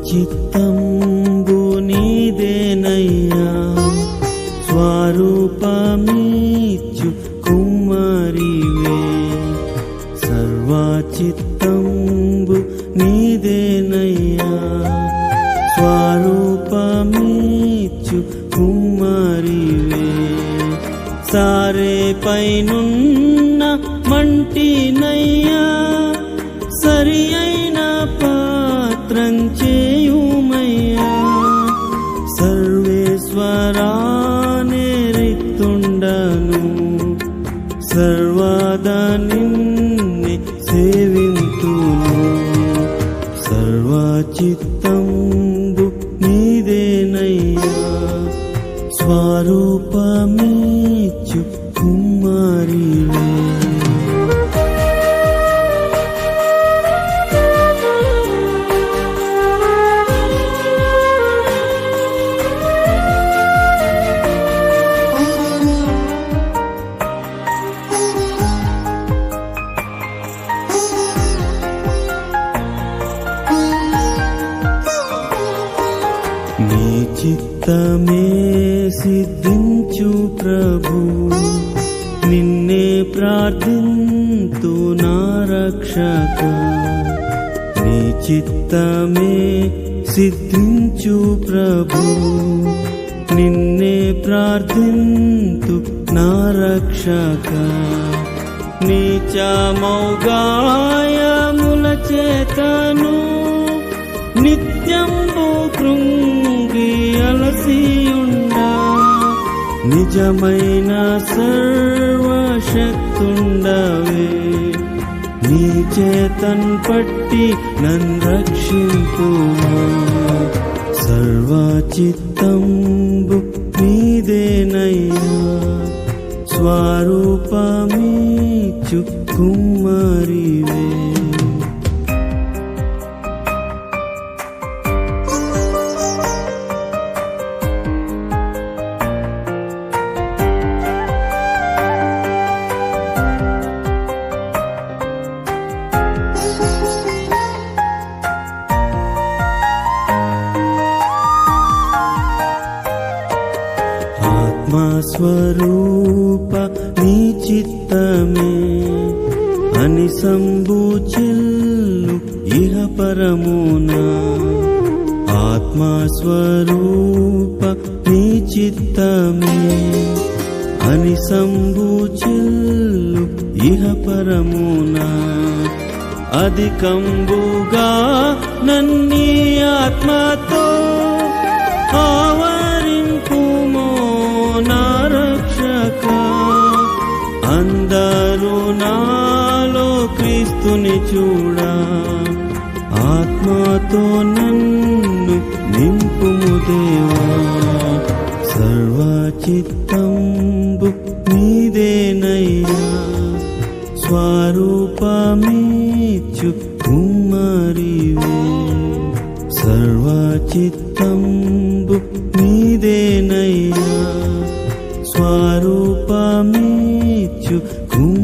చిత్తంబు నీదేనయ్యా స్వరూపమీచు కుమారివే. సర్వచిత్తంబు నీదేనయ్యా. స్వరూపమీచు కుమారివే. సారే పైనున్న మంటినయ్యా. సరి అయిన పాత్రం చే సర్వదా నిన్నే సేవింతును సర్వచిత్తంబు నీదేనయ్యా. స్వరూపమే చిత్తమే సిద్ధించు ప్రభు. నిన్నే ప్రార్థింతు నా రక్షక. నీ చిత్తమే సిద్ధించు ప్రభు. నిన్నే ప్రార్థింతు నా రక్షక. నీచమౌగాయముల చేతను నిత్యంబు కృంగ నిజమైన సర్వశక్తుండవే. నీ చేతన్ పట్టి నన్ రక్షింపు సర్వచిత్తంబు నీదేనయ్యా. స్వరూపమీ చుక్కుమరివే స్వరూప నీ చిత్తమే అని సంబుచిల్లు ఇహ పరమునా. ఆత్మస్వరూప నీ చిత్తమే అని సంబుచిల్లు ఇహ పరమునా. అధికంబుగా నన్ని ఆత్మతో ఆవ క్రీస్తుని చూడా. ఆత్మాతో నన్ను నింపుము దేవా. సర్వచిత్తంబు నీదేనయ్యా. స్వరూపమీచు కుమారివే సర్వచిత్తంబు నీదేనయ్యా. స్వరూపమీచు కుమ్మ